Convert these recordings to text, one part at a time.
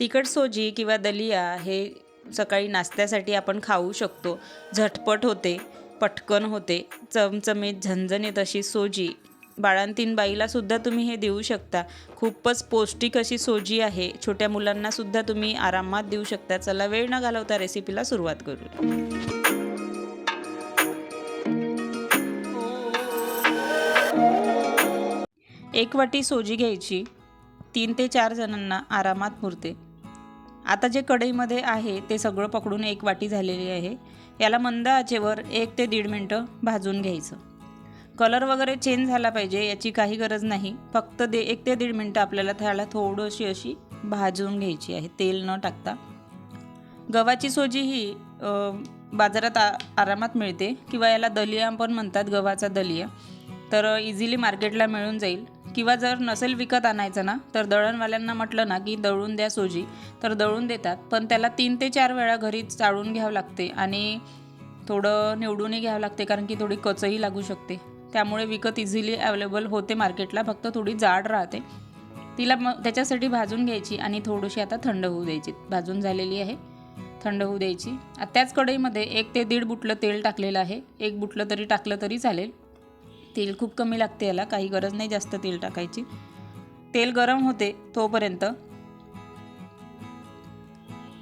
तिखट सोजी किंवा दलिया हे सकाळी नाश्त्यासाठी आपण खाऊ शकतो. झटपट होते पटकन होते चमचमीत झणझणीत अशी सोजी. बाळांतीन बाईलासुद्धा तुम्ही हे देऊ शकता. खूपच पौष्टिक अशी सोजी आहे. छोट्या मुलांनासुद्धा तुम्ही आरामात देऊ शकता. चला वेळ न घालवता रेसिपीला सुरुवात करू एक वाटी सोजी घ्यायची. तीन ते चार जणांना आरामात पुरते आता जे कढईमध्ये आहे ते सगळं पकडून एक वाटी झालेली आहे. याला मंद आचेवर एक ते दीड मिनटं भाजून घ्यायचं. कलर वगैरे चेंज झाला पाहिजे याची काही गरज नाही. फक्त दे एक ते दीड मिनटं आपल्याला त्याला थोडीशी अशी भाजून घ्यायची आहे. तेल न टाकता. गव्हाची सोजी ही बाजारात आ आरामात मिळते किंवा याला दलिया पण म्हणतात गव्हाचा दलिया. तर इझिली मार्केटला मिळून जाईल. किंवा जर नसेल विकत आणायचं ना तर दळणवाल्यांना म्हटलं ना की दळून द्या सोजी तर दळून देतात. पण त्याला तीन ते चार वेळा घरी चाळून घ्यावं लागते आणि थोडं निवडूनही घ्यावं लागते कारण की थोडी कचही लागू शकते. त्यामुळे विकत इझिली अवेलेबल होते मार्केटला फक्त थोडी जाड राहते. तिला मग त्याच्यासाठी भाजून घ्यायची आणि थोडीशी आता थंड होऊ द्यायची. भाजून झालेली आहे थंड होऊ द्यायची. त्याच कढईमध्ये एक ते दीड बुटलं तेल टाकलेलं आहे. एक बुटलं तरी टाकलं तरी चालेल. तेल खूप कमी लागते याला काही गरज नाही जास्त तेल टाकायची. तेल गरम होते तोपर्यंत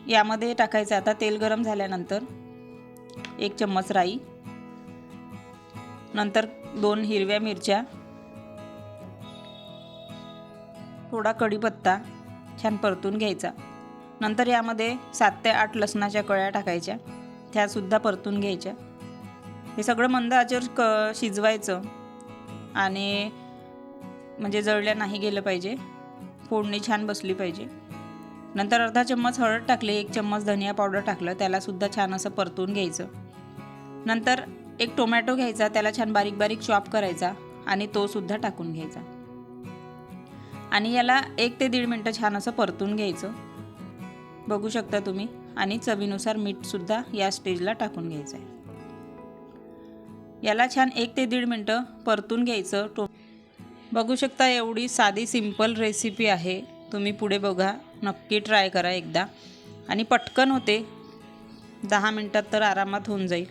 यामध्ये टाकायचं. आता तेल गरम झाल्यानंतर एक चम्मच राई नंतर दोन हिरव्या मिरच्या थोडा कढीपत्ता छान परतून घ्यायचा. नंतर यामध्ये सात ते आठ लसणाच्या कळ्या टाकायच्या. त्यासुद्धा परतून घ्यायच्या. हे सगळं मंद आचेवर क शिजवायचं. आणि म्हणजे जळल्या नाही गेलं पाहिजे. फोडणी छान बसली पाहिजे. नंतर अर्धा चम्मच हळद टाकली एक चम्मच धनिया पावडर टाकलं त्यालासुद्धा छान असं परतून घ्यायचं. नंतर एक टोमॅटो घ्यायचा त्याला छान बारीक बारीक चॉप करायचा आणि तो सुद्धा टाकून घ्यायचा. आणि याला एक ते दीड मिनटं छान असं परतून घ्यायचं. बघू शकता तुम्ही. आणि चवीनुसार मीठसुद्धा या स्टेजला टाकून घ्यायचं आहे. याला छान एक ते दीड मिनटं परतून घ्यायचं. टो बघू शकता एवढी साधी सिंपल रेसिपी आहे. तुम्ही पुढे बघा. नक्की ट्राय करा एकदा. आणि पटकन होते. दहा मिनटात तर आरामात होऊन जाईल.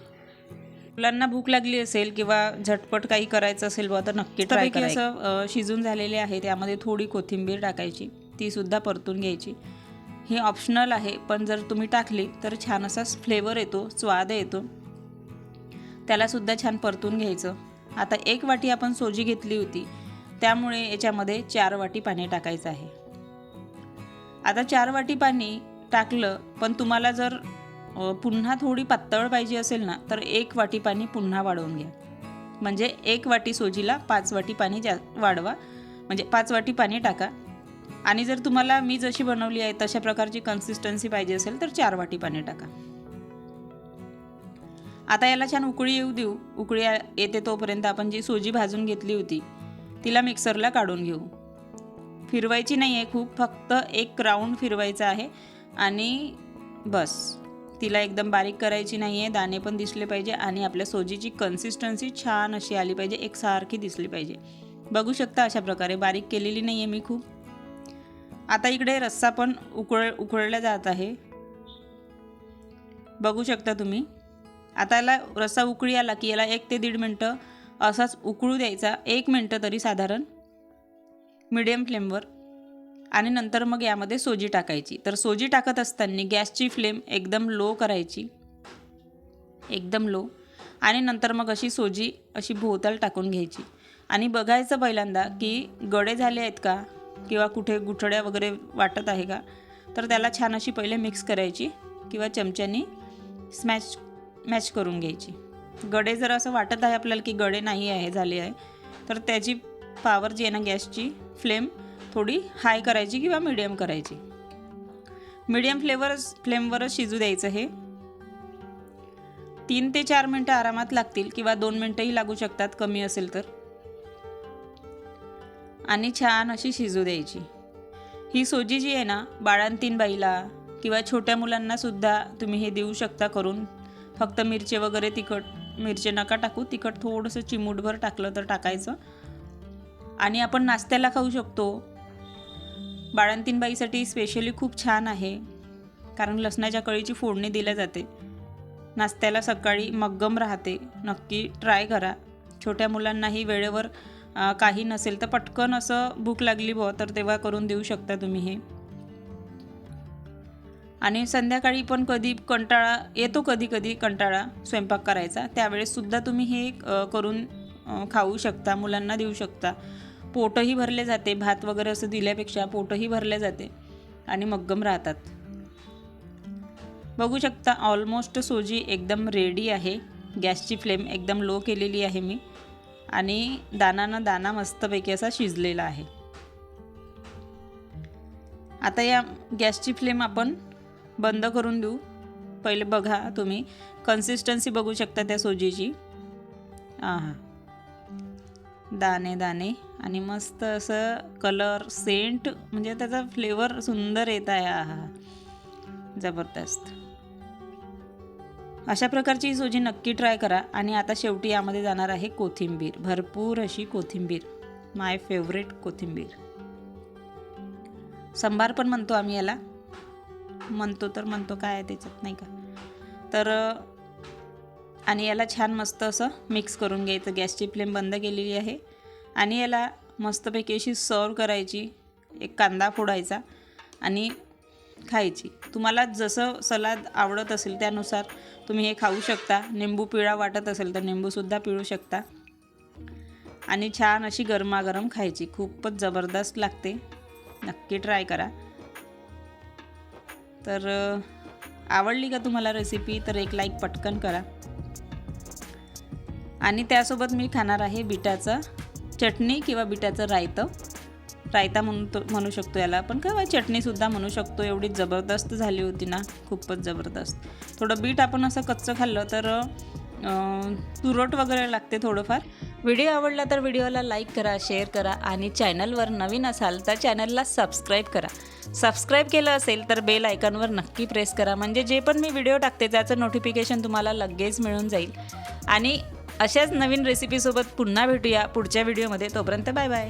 मुलांना भूक लागली असेल किंवा झटपट काही करायचं असेल बुवा तर नक्की ट्राय करा. असं शिजून झालेले आहे. त्यामध्ये थोडी कोथिंबीर टाकायची. ती सुद्धा परतून घ्यायची. ही ऑप्शनल आहे. पण जर तुम्ही टाकली तर छान असा फ्लेवर येतो स्वाद येतो. त्यालासुद्धा छान परतून घ्यायचं. आता एक वाटी आपण सोजी घेतली होती. त्यामुळे याच्यामध्ये चार वाटी पाणी टाकायचं आहे. आता चार वाटी पाणी टाकलं पण तुम्हाला जर पुन्हा थोडी पातळ पाहिजे असेल ना तर एक वाटी पाणी पुन्हा वाढवून घ्या. म्हणजे एक वाटी सोजीला पाच वाटी पाणी जा वाढवा. म्हणजे पाच वाटी पाणी टाका. आणि जर तुम्हाला मी जशी बनवली आहे तशा प्रकारची कन्सिस्टन्सी पाहिजे असेल तर चार वाटी पाणी टाका. आता याला छान उकळी येऊ देऊ. उकळी येते तोपर्यंत आपण जी सोजी भाजून घेतली होती तिला मिक्सरला काढून घेऊ. फिरवायची नाही आहे खूप फक्त एक राऊंड फिरवायचा आहे आणि बस. तिला एकदम बारीक करायची नाही आहे दाणे पण दिसले पाहिजे आणि आपल्या सोजीची कन्सिस्टन्सी छान अशी आली पाहिजे एकसारखी दिसली पाहिजे. बघू शकता अशा प्रकारे बारीक केलेली नाही आहे मी खूप. आता इकडे रस्सा पण उकळ उकळला जात आहे. बघू शकता तुम्ही. आता याला रस्सा उकळी आला की याला एक ते दीड मिनटं असाच उकळू द्यायचा. एक मिनटं तरी साधारण मिडियम फ्लेमवर आणि नंतर मग यामध्ये सोजी टाकायची. तर सोजी टाकत असताना गॅसची फ्लेम एकदम लो करायची. एकदम लो आणि नंतर मग अशी सोजी अशी भोवताल टाकून घ्यायची. आणि बघायचं पहिल्यांदा की गडे झाले आहेत का? किंवा कुठे गुठळ्या वगैरे वाटत आहे का? तर त्याला छान अशी पहिले मिक्स करायची. किंवा चमच्यानी स्मॅश मॅच करून घ्यायची. गडे जर असं वाटत आहे आपल्याला की गडे नाही आहे झाले आहे तर त्याची पावर जी आहे ना गॅसची फ्लेम थोडी हाय करायची किंवा मिडियम करायची. मिडियम फ्लेवरच फ्लेमवरच शिजू द्यायचं हे. तीन ते चार मिनटं आरामात लागतील किंवा दोन मिनटंही लागू शकतात कमी असेल तर. आणि छान अशी शिजू द्यायची. ही सोजी जी आहे ना बाळांतीन बाईला किंवा छोट्या मुलांनासुद्धा तुम्ही हे देऊ शकता करून. फक्त मिरचे वगैरे तिखट मिरचे नका टाकू तिखट थोडंसं चिमूटभर टाकलं तर टाकायचं. आणि आपण नाश्त्याला खाऊ शकतो. बाळंतीणबाईसाठी स्पेशली खूप छान आहे कारण लसणाच्या कळीची फोडणी दिल्या जाते. नाश्त्याला सकाळी मग्गम राहते नक्की ट्राय करा. छोट्या मुलांनाही वेळेवर काही नसेल तर पटकन असं भूक लागली बुवा तर तेव्हा करून देऊ शकता तुम्ही हे. आणि संध्याकाळी पण कधी कंटाळा येतो कधी कधी कंटाळा स्वयंपाक करायचा. त्यावेळेससुद्धा तुम्ही हे करून खाऊ शकता मुलांना देऊ शकता. पोटही भरले जाते भात वगैरे असं दिल्यापेक्षा पोटही भरले जाते आणि मग्गम राहतात. बघू शकता ऑलमोस्ट सोजी एकदम रेडी आहे. गॅसची फ्लेम एकदम लो केलेली आहे मी आणि दानानं दाना मस्तपैकी असा शिजलेला आहे. आता या गॅसची फ्लेम आपण बंद करून देऊ. पहिले बघा तुम्ही. कन्सिस्टन्सी बघू शकता त्या सोजीची. हां दाणे दाणे. आणि मस्त असं कलर सेंट म्हणजे त्याचा फ्लेवर सुंदर येत आहे. आहा. जबरदस्त. अशा प्रकारची ही सोजी नक्की ट्राय करा. आणि आता शेवटी यामध्ये जाणार आहे कोथिंबीर. भरपूर अशी कोथिंबीर. माय फेवरेट कोथिंबीर. संभार पण म्हणतो आम्ही याला. म्हणतो तर म्हणतो काय आहे त्याच्यात नाही का? तर आणि याला छान मस्त असं मिक्स करून घ्यायचं. गॅसची फ्लेम बंद केलेली आहे. आणि याला मस्तपैकी अशी सर्व करायची. एक कांदा फोडायचा आणि खायची. तुम्हाला जसं सलाद आवडत असेल त्यानुसार तुम्ही हे खाऊ शकता. निंबू पिळा वाटत असेल तर निंबूसुद्धा पिळू शकता. आणि छान अशी गरमागरम खायची. खूपच जबरदस्त लागते. नक्की ट्राय करा. तर आवडली का तुम्हाला रेसिपी तर एक लाईक पटकन करा. आणि त्यासोबत मी खाणार आहे बिटाचं चटणी किंवा बिटाचं रायतं. रायता म्हणतो म्हणू शकतो याला पण काय चटणीसुद्धा म्हणू शकतो. एवढी जबरदस्त झाली होती ना खूपच जबरदस्त. थोडं बीट आपण असं कच्चं खाल्लं तर तुरट वगैरे लागते थोडंफार. व्हिडिओ आवडला तर व्हिडिओला लाईक करा शेअर करा आणि चॅनलवर नवीन असाल तर चॅनलला सबस्क्राईब करा. सबस्क्राईब केलं असेल तर बेल आयकॉनवर नक्की प्रेस करा. म्हणजे जे पण मी व्हिडिओ टाकते त्याचं नोटिफिकेशन तुम्हाला लगेच मिळून जाईल. आणि अशाच नवीन रेसिपीसोबत पुन्हा भेटूया पुढच्या व्हिडिओमध्ये तोपर्यंत बाय बाय